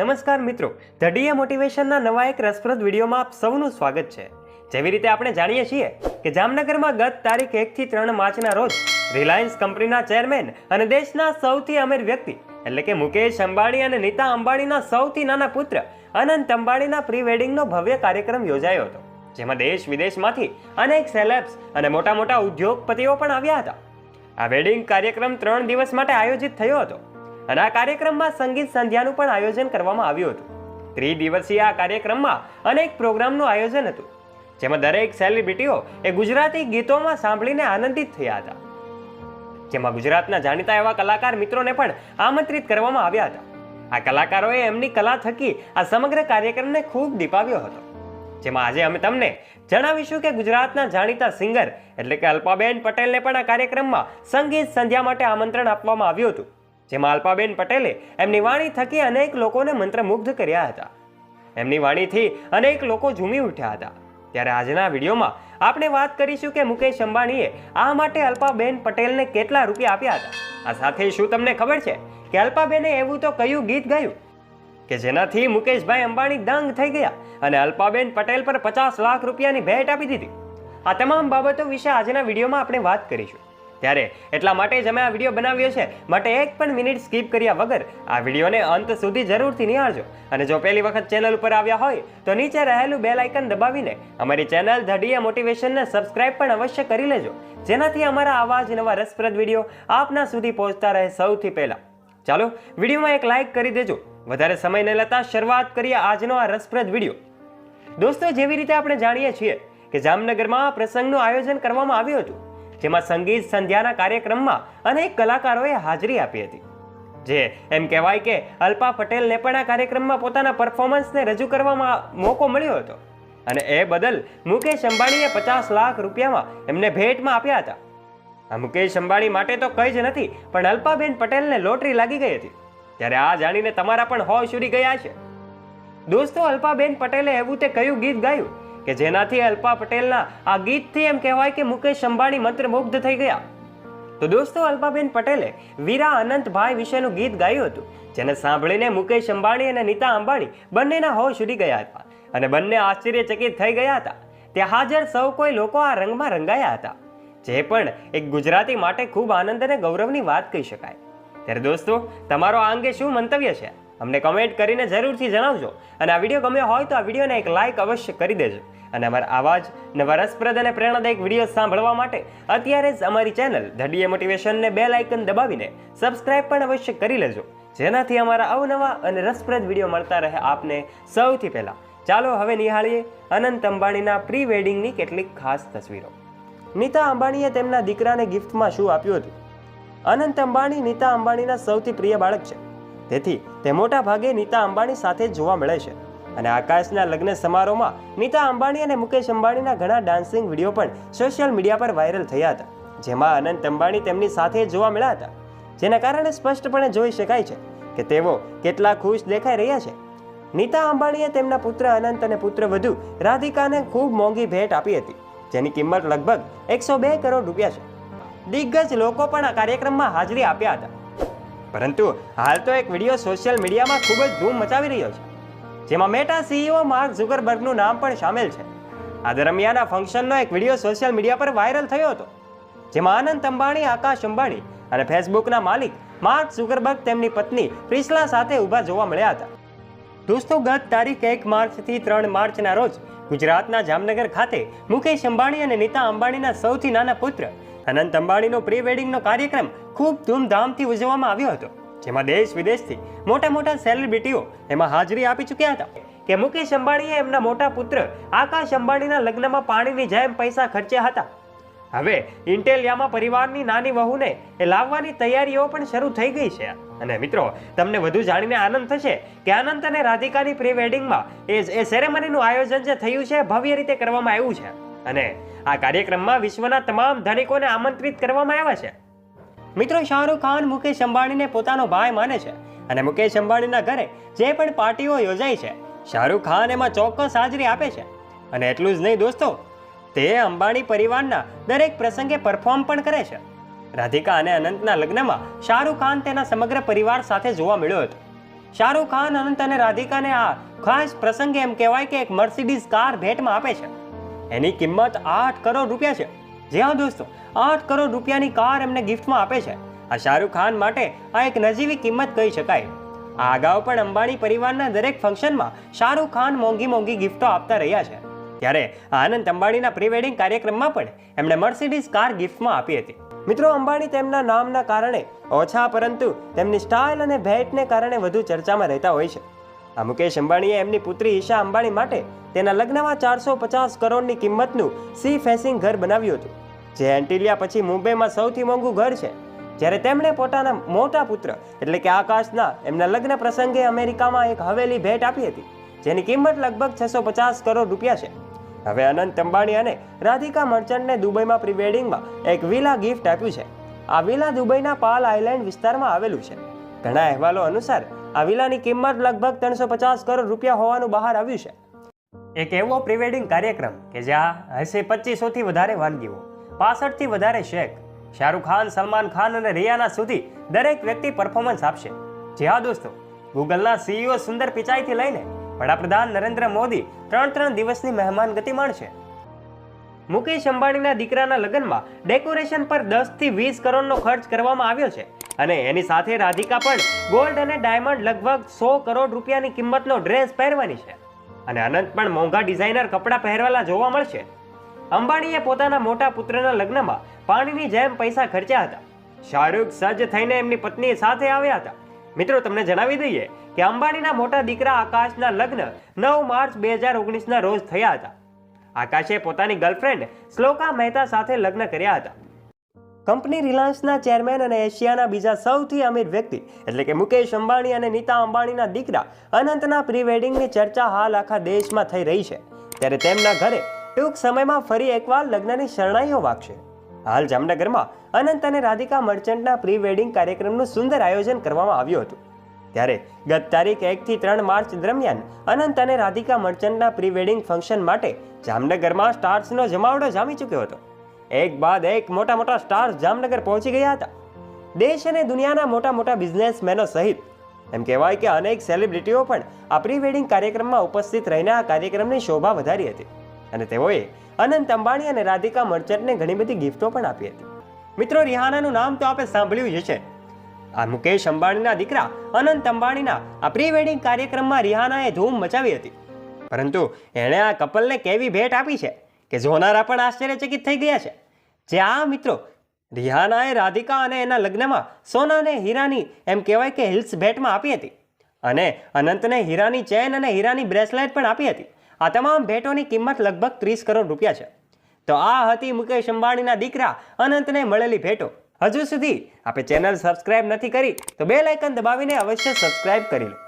નમસ્કાર મિત્રો. ધડીએ મોટિવેશનના નવા એક રસપ્રદ વિડીયોમાં આપ સૌનું સ્વાગત છે. જેવી રીતે આપણે જાણીએ છીએ કે જામનગરમાં ગત તારીખ એકથી ત્રણ માર્ચના રોજ રિલાયન્સ કંપનીના ચેરમેન અને દેશના સૌથી અમીર વ્યક્તિ એટલે કે મુકેશ અંબાણી અને નીતા અંબાણીના સૌથી નાના પુત્ર અનંત અંબાણીના પ્રી વેડિંગનો ભવ્ય કાર્યક્રમ યોજાયો હતો, જેમાં દેશ વિદેશમાંથી અનેક સેલેબ્સ અને મોટા મોટા ઉદ્યોગપતિઓ પણ આવ્યા હતા. આ વેડિંગ કાર્યક્રમ ત્રણ દિવસ માટે આયોજિત થયો હતો. અને આ કાર્યક્રમમાં સંગીત સંધ્યાનું પણ આયોજન કરવામાં આવ્યું હતું. ત્રિદિવસીય આ કાર્યક્રમમાં અનેક પ્રોગ્રામનું આયોજન હતું. જેમાં દરેક સેલિબ્રિટીઓ એ ગુજરાતી ગીતોમાં સાંભળીને આનંદિત થયા હતા. જેમાં ગુજરાતના જાણીતા એવા કલાકાર મિત્રોને પણ આમંત્રિત કરવામાં આવ્યા હતા. આ કલાકારોએ એમની કલા થકી આ સમગ્ર કાર્યક્રમને ખૂબ દીપાવ્યો હતો. જેમાં આજે અમે તમને જણાવીશું કે ગુજરાતના જાણીતા સિંગર એટલે કે અલ્પાબેન પટેલને પણ આ કાર્યક્રમમાં સંગીત સંધ્યા માટે આમંત્રણ આપવામાં આવ્યું હતું. જેમાં અલ્પાબેન પટેલે એમની વાણી થકી અનેક લોકોને મંત્રમુગ્ધ કર્યા હતા. એમની વાણીથી અનેક લોકો ઝૂમી ઉઠ્યા હતા. ત્યારે આજના વિડીયોમાં આપણે વાત કરીશું કે મુકેશ અંબાણીએ આ માટે અલ્પાબેન પટેલને કેટલા રૂપિયા આપ્યા હતા. આ સાથે શું તમને ખબર છે કે અલ્પાબેને એવું તો કયું ગીત ગાયું? કે જેનાથી મુકેશભાઈ અંબાણી દંગ થઈ ગયા અને અલ્પાબેન પટેલ પર પચાસ લાખ રૂપિયાની ભેટ આપી દીધી? આ તમામ બાબતો વિશે આજના વિડીયોમાં આપણે વાત કરીશું. ત્યારે એટલા માટે જ અમે આ વીડિયો બનાવ્યો છે. માટે એક પણ મિનિટ સ્કીપ કર્યા વગર આ વિડીયોને અંત સુધી જરૂરથી નિહાળજો. અને જો પહેલી વખત ચેનલ ઉપર આવ્યા હોય, તો નીચે રહેલું બેલ આઇકન દબાવીને અમારી ચેનલ ધડીએ મોટિવેશનને સબસ્ક્રાઇબ પણ અવશ્ય કરી લેજો. જેનાથી અમારા આવા જ નવા રસપ્રદ વીડિયો આપના સુધી પહોંચતા રહે સૌથી પહેલાં. ચાલો, વિડીયોમાં એક લાઇક કરી દેજો. વધારે સમય ન લેતા શરૂઆત કરીએ આજનો આ રસપ્રદ વીડિયો. દોસ્તો, જેવી રીતે આપણે જાણીએ છીએ કે જામનગરમાં આ પ્રસંગનું આયોજન કરવામાં આવ્યું હતું. જેમાં સંગીત સંધ્યાના કાર્યક્રમમાં અનેક કલાકારોએ હાજરી આપી હતી. જે એમ કહેવાય કે અલ્પા પટેલને પણ આ કાર્યક્રમમાં પોતાના પરફોર્મન્સને રજૂ કરવામાં મોકો મળ્યો હતો. અને એ બદલ મુકેશ અંબાણીએ પચાસ લાખ રૂપિયામાં એમને ભેટમાં આપ્યા હતા. આ મુકેશ અંબાણી માટે તો કંઈ જ નથી, પણ અલ્પાબેન પટેલને લોટરી લાગી ગઈ હતી. ત્યારે આ જાણીને તમારા પણ હોશ ઉડી ગયા છે. દોસ્તો, અલ્પાબેન પટેલે એવું તે કયું ગીત ગાયું? કે જેનાથી અલ્પા પટેલના આ ગીતથી એમ કહેવાય કે મુકેશ અંબાણી મંત્રમુગ્ધ થઈ ગયા. તો દોસ્તો, અલ્પાબેન પટેલે વીરા અનંતભાઈ વિશેનું ગીત ગાયું હતું, જેને સાંભળીને મુકેશ અંબાણી અને નીતા અંબાણી બંનેના હોશ ઉડી ગયા હતા અને બંને આશ્ચર્યચકિત થઈ ગયા હતા. ત્યાં હાજર સૌ કોઈ લોકો આ રંગમાં રંગાયા હતા, જે પણ એક ગુજરાતી માટે ખૂબ આનંદ અને ગૌરવની વાત કહી શકાય. ત્યારે દોસ્તો, તમારો આ અંગે શું મંતવ્ય છે? અમને કમેન્ટ કરીને જરૂરથી જણાવજો. અને આ વીડિયો ગમ્યો હોય તો આ વિડીયોને એક લાઇક અવશ્ય કરી દેજો. અને અમારા આવા જ નવા રસપ્રદ અને પ્રેરણાદાયક વીડિયો સાંભળવા માટે અત્યારે જ અમારી ચેનલ ધડીએ મોટિવેશનને બે લાઇકન દબાવીને સબસ્ક્રાઇબ પણ અવશ્ય કરી લેજો. જેનાથી અમારા અવનવા અને રસપ્રદ વીડિયો મળતા રહે આપને સૌથી પહેલાં. ચાલો હવે નિહાળીએ અનંત અંબાણીના પ્રી વેડિંગની કેટલીક ખાસ તસવીરો. નીતા અંબાણીએ તેમના દીકરાને ગિફ્ટમાં શું આપ્યું હતું? અનંત અંબાણી નીતા અંબાણીના સૌથી પ્રિય બાળક છે. તેથી તે મોટા ભાગે નીતા અંબાણી સાથે જોવા મળે છે. અને આકાશના લગ્ન સમારોહમાં નીતા અંબાણી અને મુકેશ અંબાણીના ઘણા ડાન્સિંગ વીડિયો પણ સોશિયલ મીડિયા પર વાયરલ થયા હતા. જેમાં અનંત અંબાણી તેમની સાથે જોવા મળ્યા હતા. જેના કારણે સ્પષ્ટપણે જોઈ શકાય છે કે તેઓ કેટલા ખુશ દેખાઈ રહ્યા છે. નીતા અંબાણીએ તેમના પુત્ર અનંત અને પુત્ર વધુ રાધિકાને ખૂબ મોંઘી ભેટ આપી હતી, જેની કિંમત લગભગ એકસો બે કરોડ રૂપિયા છે. દિગ્ગજ લોકો પણ આ કાર્યક્રમમાં હાજરી આપ્યા હતા. પરંતુ હાલ તો એક વીડિયો સોશિયલ મીડિયામાં ખૂબ જ ધૂમ મચાવી રહ્યો છે, જેમાં મેટા સીઈઓ માર્ક ઝુકરબર્ગનું નામ પણ સામેલ છે. આ દરમિયાન આ ફંક્શનનો એક વીડિયો સોશિયલ મીડિયા પર વાયરલ થયો હતો, જેમાં આનંદ અંબાણી, આકાશ અંબાણી અને ફેસબુકના માલિક માર્ક ઝુકરબર્ગ તેમની પત્ની પ્રિસ્લા સાથે ઊભા જોવા મળ્યા હતા. દોસ્તો, ગત તારીખ એક માર્ચથી ત્રણ માર્ચના રોજ ગુજરાતના જામનગર ખાતે મુકેશ અંબાણી અને નીતા અંબાણીના સૌથી નાના પુત્ર અનંત અંબાણીનો પ્રી વેડિંગનો કાર્યક્રમ ખૂબ ધૂમધામથી ઉજવવામાં આવ્યો હતો, જેમાં દેશ વિદેશથી મોટા મોટા સેલિબ્રિટીઓ એમાં હાજરી આપી ચૂક્યા હતા. કે મુકેશ અંબાણીએ એમના મોટા પુત્ર આકાશ અંબાણીના લગ્નમાં પાણીની જેમ પૈસા ખર્ચ્યા હતા. હવે ઇન્ટેલિયામાં પરિવારની નાની વહુને એ લાવવાની તૈયારીઓ પણ શરૂ થઈ ગઈ છે. અને મિત્રો, તમને વધુ જાણીને આનંદ થશે કે આનંદ અને રાધિકાની પ્રી વેડિંગમાં એ સેરેમનીનું આયોજન જે થયું છે ભવ્ય રીતે કરવામાં આવ્યું છે. અને આ કાર્યક્રમમાં વિશ્વના તમામ ધનિકોને આમંત્રિત કરવામાં આવ્યા છે. મિત્રો, શાહરૂખ ખાન, મુકેશ અંબાણીને પોતાનો ભાઈ માને છે અને મુકેશ અંબાણીના ઘરે જે પણ પાર્ટીઓ યોજાય છે, શાહરૂખ ખાન એમાં ચોક્કસ હાજરી આપે છે. અને એટલું જ નહીં દોસ્તો, તે અંબાણી પરિવારના દરેક પ્રસંગે પરફોર્મ પણ કરે છે. રાધિકા અને અનંતના લગ્નમાં શાહરૂખ ખાન તેના સમગ્ર પરિવાર સાથે જોવા મળ્યો હતો. શાહરૂખ ખાન, અનંત અને રાધિકાને આ ખાસ પ્રસંગે એમ કહેવાય કે એક મર્સિડીઝ કાર ભેટમાં આપે છે. એની કિંમત આઠ કરોડ રૂપિયા છે. જી હા દોસ્તો, આઠ કરોડ રૂપિયાની કાર એમને ગિફ્ટમાં આપે છે. આ શાહરૂખ ખાન માટે આ એક નજીવી કિંમત કહી શકાય. આ અગાઉ પણ અંબાણી પરિવારના દરેક ફંક્શનમાં શાહરૂખ ખાન મોંઘી મોંઘી ગિફ્ટો આપતા રહ્યા છે. ત્યારે આનંદ અંબાણીના પ્રી વેડિંગ કાર્યક્રમમાં પણ એમણે મર્સિડીઝ કાર ગિફ્ટમાં આપી હતી. મિત્રો, અંબાણી તેમના નામના કારણે ઓછા પરંતુ તેમની સ્ટાઇલ અને ભેટને કારણે વધુ ચર્ચામાં રહેતા હોય છે. આ મુકેશ અંબાણીએ એમની પુત્રી ઈશા અંબાણી માટે તેના લગ્નમાં ચારસો પચાસ કરોડની કિંમતનું સી ફેસિંગ ઘર બનાવ્યું હતું. જે એન્ટિલિયા પછી મુંબઈમાં સૌથી મોંઘું ઘર છે. જ્યારે તેમણે પોતાના મોટા પુત્ર, એટલે કે આકાશના, એમના લગ્ન પ્રસંગે અમેરિકામાં એક હવેલી ભેટ આપી હતી, જેની કિંમત લગભગ છસો પચાસ કરોડ રૂપિયા છે. હવે અનંત અંબાણી અને રાધિકા મર્ચન્ટને દુબઈમાં પ્રી વેડિંગમાં એક વિલા ગિફ્ટ આપ્યું છે. આ વિલા દુબઈના પાલ આઇલેન્ડ વિસ્તારમાં આવેલું છે. ઘણા અહેવાલો અનુસાર આ વિલાની કિંમત લગભગ ત્રણસો પચાસ કરોડ રૂપિયા હોવાનું બહાર આવ્યું છે. એક એવો પ્રિવેડિંગ કાર્યક્રમ કે જ્યાં હશે પચીસોથી વધારે વાનગીઓ, પાસઠથી વધારે શેક, શાહરૂખ ખાન, સલમાન ખાન અને રિયાના સુધી દરેક વ્યક્તિ પરફોર્મન્સ આપશે. જી હા દોસ્તો, ગૂગલના સીઈઓ સુંદર પિચાઈથી લઈને વડાપ્રધાન નરેન્દ્ર મોદી ત્રણ ત્રણ દિવસની મહેમાન ગતિ માણશે. મુકેશ અંબાણીના દીકરાના લગ્નમાં ડેકોરેશન પર દસથી વીસ કરોડનો ખર્ચ કરવામાં આવ્યો છે અને એની સાથે રાધિકા પણ ગોલ્ડ અને ડાયમંડ લગભગ સો કરોડ રૂપિયાની કિંમતનો ડ્રેસ પહેરવાની છે. અને અનંત પણ મોંઘા ડિઝાઇનર કપડાં પહેરવાલા જોવા મળશે. અંબાણીએ પોતાના મોટા પુત્રના લગ્નમાં પાણીની જેમ પૈસા ખર્ચ્યા હતા. શાહરૂખ સજ્જ થઈને એમની પત્ની સાથે આવ્યા હતા. મિત્રો, તમને જણાવી દઈએ કે અંબાણીના મોટા દીકરા આકાશના લગ્ન નવ માર્ચ બે હજાર ઓગણીસના રોજ થયા હતા. આકાશે પોતાની ગર્લફ્રેન્ડ શ્લોકા મહેતા સાથે લગ્ન કર્યા હતા. કંપની રિલાયન્સના ચેરમેન અને એશિયાના બીજા સૌથી અમીર વ્યક્તિ એટલે કે મુકેશ અંબાણી અને નીતા અંબાણીના દીકરા અનંતના પ્રી વેડિંગની ચર્ચા હાલ આખા દેશમાં થઈ રહી છે. ત્યારે તેમના ઘરે ટૂંક સમયમાં ફરી એકવાર લગ્નની શરણાઈઓ વાગશે. હાલ જામનગરમાં અનંત અને રાધિકા મર્ચન્ટના પ્રી વેડિંગ કાર્યક્રમનું સુંદર આયોજન કરવામાં આવ્યું હતું. ત્યારે ગત તારીખ એકથી ત્રણ માર્ચ દરમિયાન અનંત અને રાધિકા મર્ચન્ટના પ્રી વેડિંગ ફંક્શન માટે જામનગરમાં સ્ટાર્સનો જમાવડો જામી ચૂક્યો હતો. એક બાદ એક મોટા મોટા સ્ટાર્સ જામનગર પહોંચી ગયા હતા. દેશ અને દુનિયાના મોટા મોટા બિઝનેસમેનો સહિત. એમ કહેવાય કે અનેક સેલિબ્રિટીઓ પણ આ પ્રી વેડિંગ કાર્યક્રમમાં ઉપસ્થિત રહીને આ કાર્યક્રમની શોભા વધારી હતી. અને તેઓએ અનંત અંબાણી અને રાધિકા મર્ચન્ટને ઘણી બધી ગિફ્ટો પણ આપી હતી. મિત્રો, રિહાનાનું નામ તો આપણે સાંભળ્યું જ છે આ મુકેશ અંબાણીના દીકરા અનંત અંબાણીના આ પ્રી વેડિંગ કાર્યક્રમમાં રિહાનાએ ધૂમ મચાવી હતી. પરંતુ એણે આ કપલને કેવી ભેટ આપી છે? કે જોનારા પણ આશ્ચર્યચકિત થઈ ગયા છે? જે આ મિત્રો રિહાનાએ રાધિકા અને એના લગ્નમાં સોનાને હીરાની એમ કહેવાય કે હિલ્સ ભેટમાં આપી હતી. અને અનંતને હીરાની ચેન અને હીરાની બ્રેસલેટ પણ આપી હતી. આ તમામ ભેટોની કિંમત લગભગ ત્રીસ કરોડ રૂપિયા છે. તો આ હતી મુકેશ અંબાણીના દીકરા અનંતને મળેલી ભેટો. હજુ સુધી આપણે ચેનલ સબસ્ક્રાઇબ નથી કરી તો બે લાઇકન દબાવીને અવશ્ય સબસ્ક્રાઇબ કરી લો.